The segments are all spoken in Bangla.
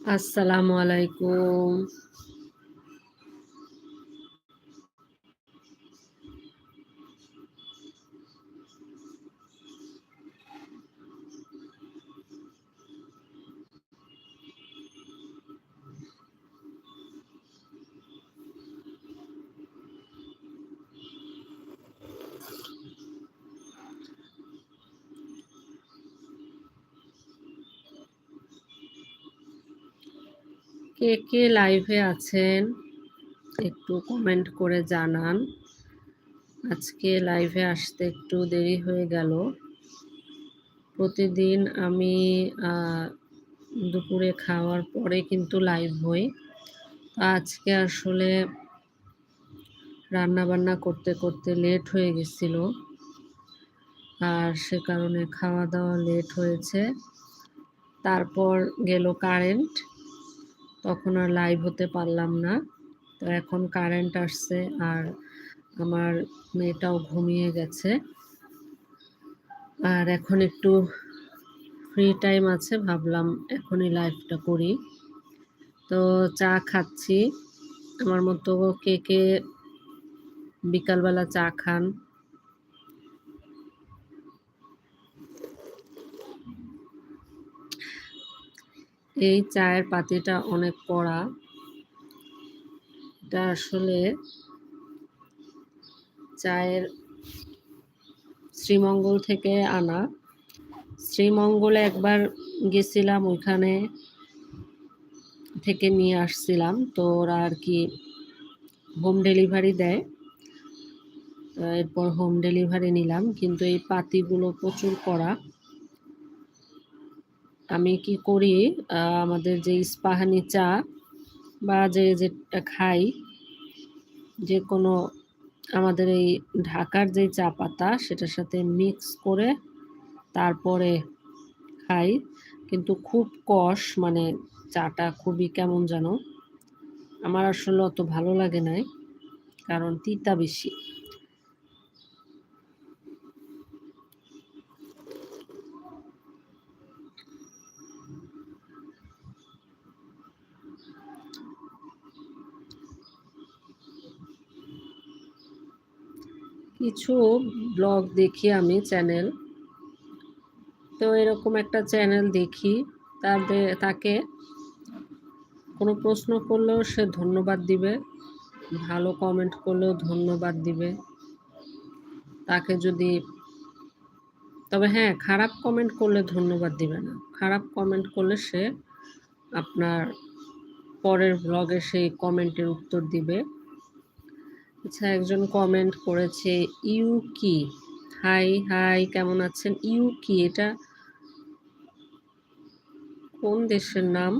আসসালামু আলাইকুম। কে কে লাইভে আছেন, একটু কমেন্ট করে জানান। আজকে লাইভে আসতে একটু দেরি হয়ে গেল। প্রতিদিন আমি দুপুরে খাওয়ার পরে কিন্তু লাইভ হই। আজকে আসলে রান্না বান্না করতে করতে লেট হয়ে গেছিল। আর সে কারণে খাওয়া দাওয়া লেট হয়েছে। তারপর গেল কারেন্ট তখন আর লাইভ হতে পারলাম না। তো এখন কারেন্ট আসছে আর আমার মেয়েটাও ঘুমিয়ে গেছে। আর এখন একটু ফ্রি টাইম আছে, ভাবলাম এখনই লাইভটা করি। তো চা খাচ্ছি। আমার মতো কে কে বিকালবেলা চা খান। এই চায়ের পাতিটা অনেক কড়া। এটা আসলে চায়ের শ্রীমঙ্গল থেকে আনা। শ্রীমঙ্গলে একবার গেছিলাম ওইখানে থেকে নিয়ে আসছিলাম। তো ওরা আর কি হোম ডেলিভারি দেয়। এরপর হোম ডেলিভারি নিলাম। কিন্তু এই পাতিগুলো প্রচুর কড়া। আমি কি করি আমাদের যে ইস্পাহানি চা বা যে যেটা খাই, যে কোনো আমাদের এই ঢাকার যে চা পাতা সেটার সাথে মিক্স করে তারপরে খাই। কিন্তু খুব কষ মানে চাটা খুবই কেমন যেন, আমার আসলে অত ভালো লাগে নাই, কারণ তিতা বেশি। কিছু ব্লগ দেখি আমি, চ্যানেল। তো এরকম একটা চ্যানেল দেখি তাদের তাকে কোনো প্রশ্ন করলেও সে ধন্যবাদ দিবে, ভালো কমেন্ট করলেও ধন্যবাদ দিবে। তাকে যদি, তবে হ্যাঁ খারাপ কমেন্ট করলে ধন্যবাদ দিবে না। খারাপ কমেন্ট করলে সে আপনার পরের ব্লগে সেই কমেন্টের উত্তর দিবে। আচ্ছা একজন কমেন্ট করেছে, ইউ কি? হাই হাই কেমন আছেন? ইউ কি? এটা কোন দেশের নাম?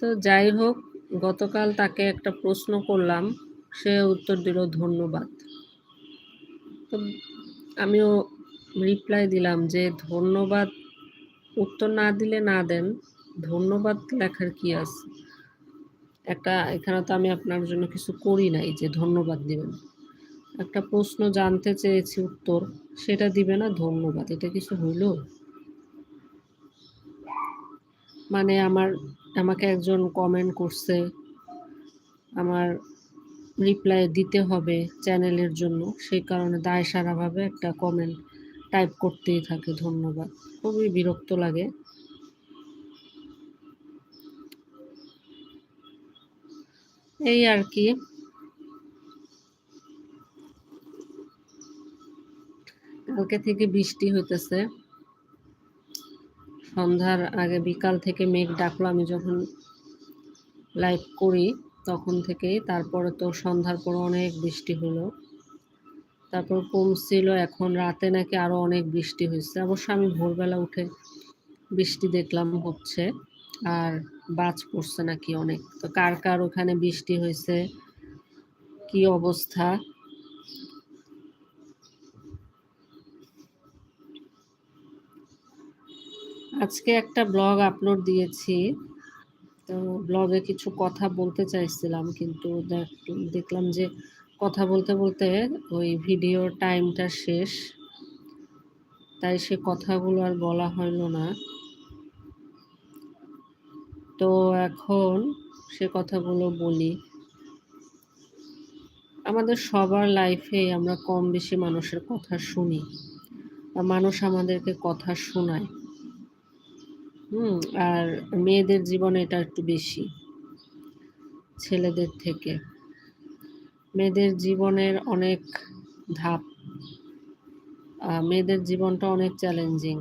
তো যাই হোক, গতকাল তাকে একটা প্রশ্ন করলাম, সে উত্তর দিল, ধন্যবাদ। তো আমিও রিপ্লাই দিলাম যে, ধন্যবাদ উত্তর না দিলে না দেন, ধন্যবাদ লেখার কি আছে? একটা, এখানে তো আমি আপনার জন্য কিছু করি নাই যে ধন্যবাদ দিবেন। একটা প্রশ্ন জানতে চেয়েছি উত্তর, সেটা দিবে না, ধন্যবাদ। এটা কিছু হইল? মানে আমার, আমাকে একজন কমেন্ট করছে, আমার রিপ্লাই দিতে হবে চ্যানেলের জন্য, সেই কারণে দায় সারাভাবে একটা কমেন্ট টাইপ করতেই থাকে, ধন্যবাদ। খুবই বিরক্ত লাগে। এই আর কি। কালকে থেকে বৃষ্টি হইতেছে। সন্ধ্যার আগে বিকাল থেকে মেঘ ডাকলো, আমি যখন লাইভ করি, তখন থেকেই। তারপরে তো সন্ধ্যার পর অনেক বৃষ্টি হলো। তারপর কমছিল, এখন রাতে নাকি আরও অনেক বৃষ্টি হয়েছে। অবশ্য আমি ভোরবেলা উঠে বৃষ্টি দেখলাম হচ্ছে, আর বাজ পড়ছে নাকি অনেক। তো কার কার ওখানে বৃষ্টি হয়েছে? কি অবস্থা? আজকে একটা ব্লগ আপলোড দিয়েছি। তো ব্লগে কিছু কথা বলতে চাইছিলাম, কিন্তু দেখলাম যে কথা বলতে বলতে ওই ভিডিওর টাইমটা শেষ। তাই সে কথাগুলো আর বলা হইল না। তো এখন সে কথাগুলো বলি। আমাদের সবার লাইফে আমরা কম বেশি মানুষের কথা শুনি। বা মানুষ আমাদেরকে কথা শোনায়। হুম, আর মেয়েদের জীবনে এটা একটু বেশি। ছেলেদের থেকে। মেয়েদের জীবনের অনেক ধাপ মেয়েদের জীবনটা অনেক চ্যালেঞ্জিং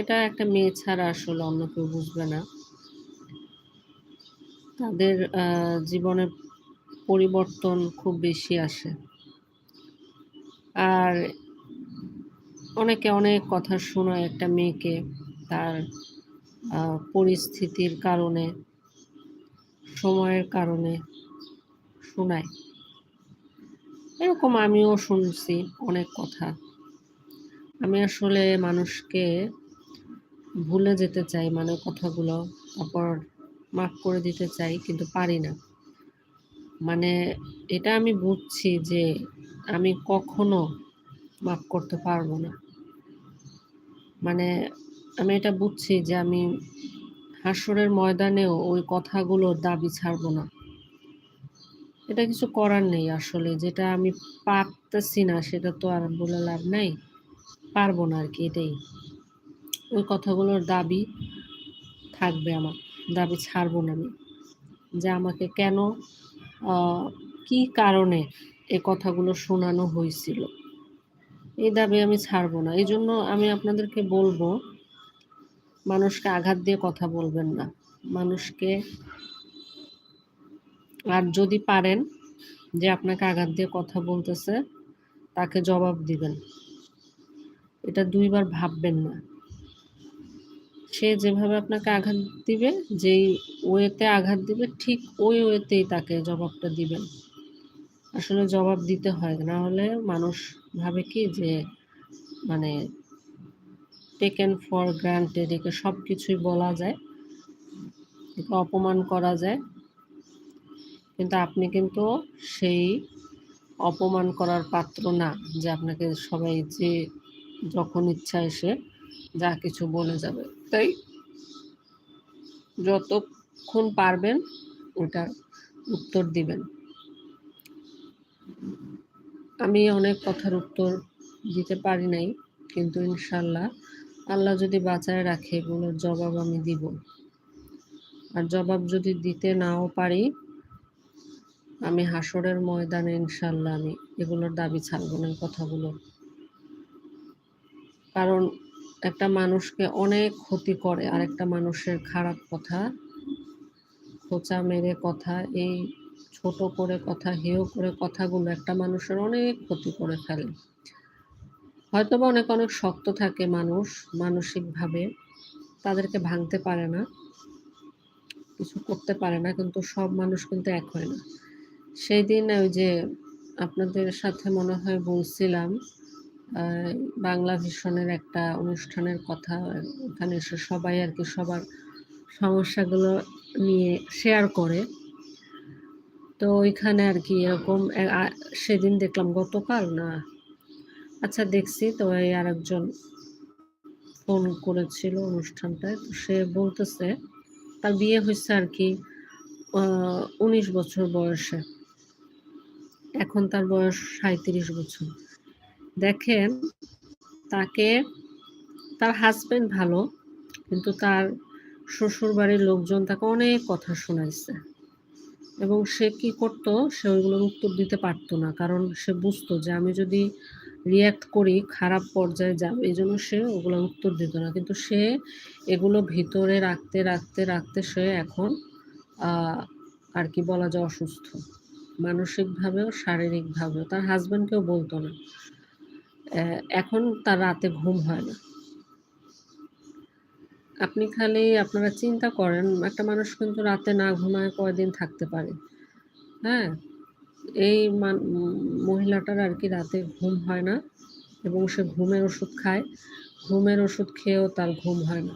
এটা একটা মেয়ে ছাড়া আসলে অন্য কেউ বুঝবে না। তাদের জীবনে পরিবর্তন খুব বেশি আসে। আর অনেকে অনেক কথা শোনায় একটা মেয়েকে তার পরিস্থিতির কারণে, সময়ের কারণে শোনায়। এরকম আমিও শুনছি অনেক কথা। আমি আসলে মানুষকে ভুলে যেতে চাই মানে কথাগুলো, তারপর মাফ করে দিতে চাই কিন্তু পারি না। মানে এটা আমি বুঝছি যে আমি কখনো মাফ করতে পারব না। মানে আমি এটা বুঝছি যে আমি হাসরের ময়দানেও ওই কথাগুলোর দাবি ছাড়বো না। এটা কিছু করার নেই আসলে, যেটা আমি পারতেছি না, সেটা তো আর বলে লাভ নাই। পারব না আর কি এটাই। ওই কথাগুলোর দাবি থাকবে আমার, দাবি ছাড়বো না আমি। যে আমাকে কেন কি কারণে এ কথাগুলো শোনানো হয়েছিল? এই দাবি আমি ছাড়বো না। এই জন্য আমি আপনাদেরকে বলব, মানুষকে আঘাত দিয়ে কথা বলবেন না। মানুষকে আর যদি পারেন যে আপনাকে আঘাত দিয়ে কথা বলতেছে, তাকে জবাব দিবেন। এটা দুইবার ভাববেন না। সে যেভাবে আপনাকে আঘাত দিবে, যেই ওয়েতে আঘাত দিবে, ঠিক ওই ওয়েতেই তাকে জবাবটা দিবেন। আসলে জবাব দিতে হয়, না হলে মানুষ ভাবে কি যে মানে টেকেন ফর গ্রান্টেড একে সব কিছুই বলা যায়, একে অপমান করা যায়। কিন্তু আপনি কিন্তু সেই অপমান করার পাত্র না যে আপনাকে সবাই যে যখন ইচ্ছা এসে যা কিছু বলে যাবে। তাই যতক্ষণ পারবেন ওটার উত্তর দিবেন। আমি অনেক কথার উত্তর দিতে পারি নাই, কিন্তু ইনশাল্লাহ আল্লাহ যদি বাঁচায় রাখে এগুলোর জবাব আমি দিব। আর জবাব যদি দিতে নাও পারি আমি হাসরের ময়দানে ইনশাল্লাহ আমি এগুলোর দাবি ছাড়বো না কথাগুলো কারণ একটা মানুষকে অনেক ক্ষতি করে, আর একটা মানুষের খারাপ কথা, খোঁচা মেরে কথা, এই ছোট করে কথা, হেয় করে কথাগুলো একটা মানুষের অনেক ক্ষতি করে ফেলে। হয়তো বা অনেক অনেক শক্ত থাকে মানুষ মানসিকভাবে, তাদেরকে ভাঙতে পারে না, কিছু করতে পারে না, কিন্তু সব মানুষ কিন্তু এক হয় না। সেই দিন ওই যে আপনাদের সাথে মনে হয় বলছিলাম বাংলা ভীষণের একটা অনুষ্ঠানের কথা ওখানে এসে সবাই আর কি সবার সমস্যাগুলো নিয়ে শেয়ার করে। তো ওইখানে আর কি এরকম সেদিন দেখলাম গতকাল না? আচ্ছা দেখছি, তো এই আরেকজন ফোন করেছিল অনুষ্ঠানটায়, তো সে বলতেছে, তার বিয়ে হয়েছে আর কি উনিশ বছর বয়সে। এখন তার বয়স সাঁত্রিশ বছর। দেখেন, তাকে, তার হাজব্যান্ড ভালো, কিন্তু তার শ্বশুর বাড়ির লোকজন তাকে অনেক কথা শোনাইছে। এবং সে কি করতো, সে ওইগুলোর উত্তর দিতে পারতো না, কারণ সে বুঝতো যে আমি যদি রিয়্যাক্ট করি খারাপ পর্যায়ে যাবে, এই জন্য সে ওগুলো উত্তর দিত না। কিন্তু সে এগুলো ভিতরে রাখতে রাখতে রাখতে সে এখন আর কি বলা যায়, অসুস্থ। মানসিকভাবেও, শারীরিকভাবেও, তার হাজব্যান্ডকেও বলতো না। এখন তার রাতে ঘুম হয় না। আপনি খালি আপনারা চিন্তা করেন, একটা মানুষ কিন্তু রাতে না ঘুমায় কয়দিন থাকতে পারে। হ্যাঁ? এই মহিলাটার আর কি রাতে ঘুম হয় না এবং সে ঘুমের ওষুধ খায়। ঘুমের ওষুধ খেয়েও তার ঘুম হয় না।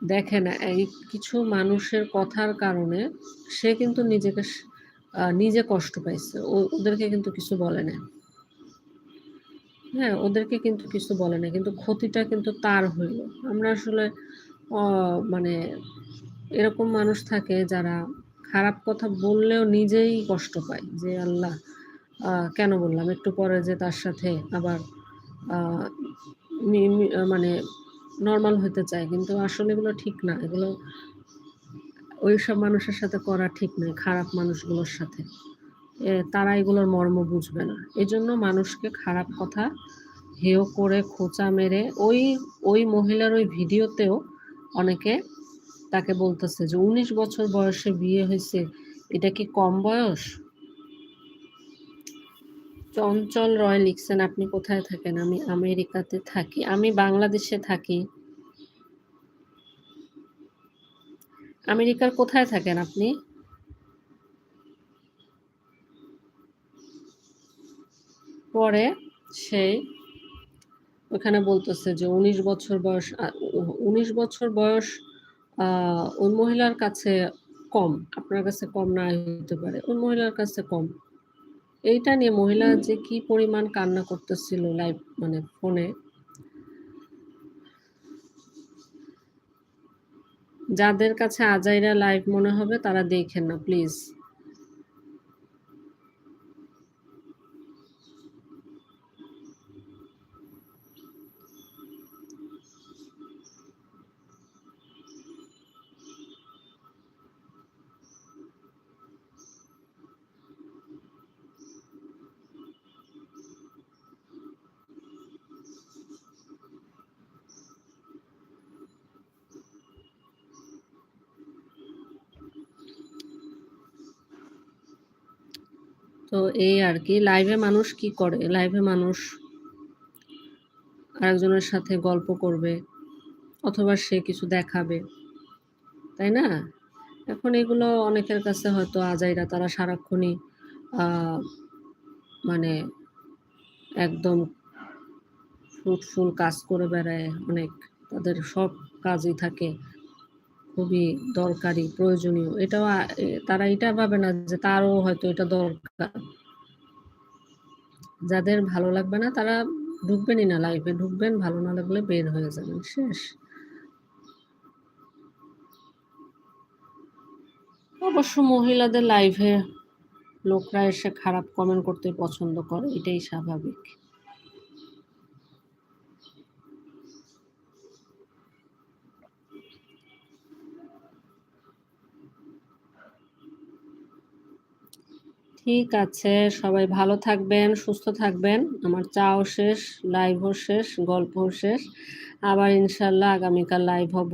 দেখেন এই কিছু মানুষের কথার কারণে সে কিন্তু নিজেকে নিজে কষ্ট পাইছে। ওদেরকে কিন্তু কিছু বলে না হ্যাঁ ওদেরকে কিন্তু কিছু বলে না কিন্তু ক্ষতিটা কিন্তু তার হইল। আমরা আসলে মানে এরকম মানুষ থাকে যারা খারাপ কথা বললেও নিজেই কষ্ট পায় যে, আল্লাহ কেন বললাম? একটু পরে যে তার সাথে আবার মানে নর্মাল হতে চায়, কিন্তু আসলে এগুলো ঠিক না। এগুলো ওই সব মানুষের সাথে করা ঠিক নয়, খারাপ মানুষগুলোর সাথে। তারা এগুলোর মর্ম বুঝবে না। এই জন্য মানুষকে খারাপ কথা হেয় করে খোঁচা মেরে ওই ওই মহিলার ওই ভিডিওতেও অনেকে তাকে বলতেছে যে, উনিশ বছর বয়সে বিয়ে হয়েছে, এটা কি কম বয়স? চঞ্চল রয় লিখছেন, আপনি কোথায় থাকেন? আমি আমেরিকাতে থাকি। আমি বাংলাদেশে থাকি। আমেরিকার কোথায় থাকেন আপনি? পরে সেই ওখানে বলতেছে যে, উনিশ বছর বয়স উনিশ বছর বয়স ওই মহিলার কাছে কম। আপনার কাছে কম না হতে পারে। ওই মহিলার কাছে কম। এইটা নিয়ে মহিলা যে কি পরিমাণ কান্না করতেছিল লাইভ মানে ফোনে যাদের কাছে আজাইরা লাইভ মনে হবে, তারা দেখেন না প্লিজ তো এই আর কি লাইভে মানুষ কি করে? লাইভে মানুষ আরেকজনের সাথে গল্প করবে অথবা সে কিছু দেখাবে, তাই না? এখন এগুলো অনেকের কাছে হয়তো আজাইরা তারা সারাক্ষণই মানে একদম ফ্রুটফুল কাজ করে বেড়ায় অনেক, তাদের সব কাজই থাকে। খুবই দরকারি, প্রয়োজনীয়। এটাও তারা এটা ভাবে না যে তারও হয়তো এটা দরকার। যাদের ভালো লাগবে না তারা ঢুকবেনই না লাইফে ঢুকবেন, ভালো না লাগলে বের হয়ে যাবেন। শেষ। অবশ্য মহিলাদের লাইভে লোকরা এসে খারাপ কমেন্ট করতে পছন্দ করে, এটাই স্বাভাবিক। ঠিক আছে, সবাই ভালো থাকবেন, সুস্থ থাকবেন। আমার চাও শেষ লাইভও শেষ, গল্পও শেষ। আবার ইনশাল্লাহ আগামীকাল লাইভ হব।